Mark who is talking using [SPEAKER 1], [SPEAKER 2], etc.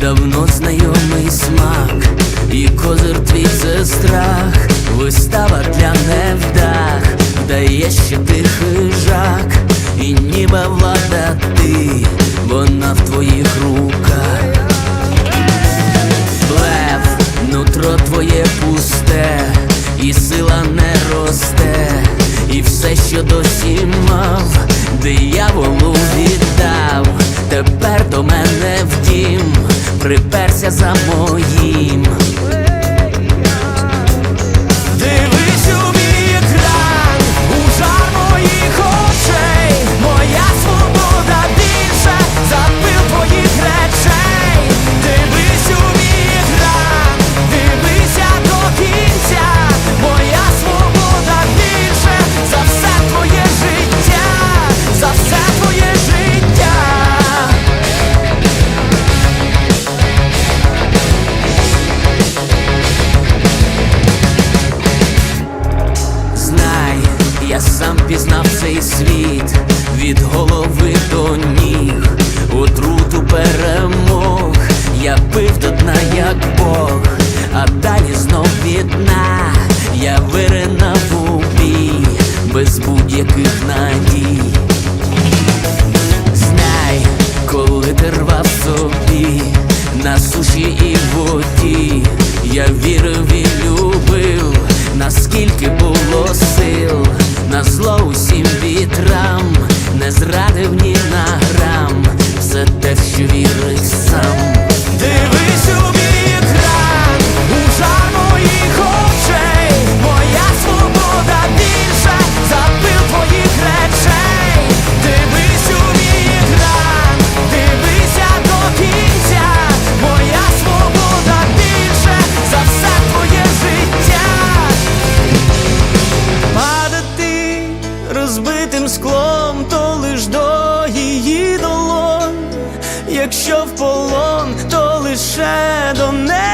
[SPEAKER 1] давно знайомий смак, і козир твій це страх, вистава для невдах, вдає, що ти хижак, і ніби влада ти, вона в твоїх руках. Блеф, нутро твоє пусте, і сила не росте, і все, що досі мав, дияволу віддав, тепер до мене в дім, приперся за моїм. Сам пізнав цей світ. Від голови до ніг, отруту перемог, я пив до дна, як Бог, а далі знов від дна, я виринав у бій, без будь-яких надій. Знай, коли ти рвав собі склом, то лиш до її долон, Якщо в полон, то лише до неї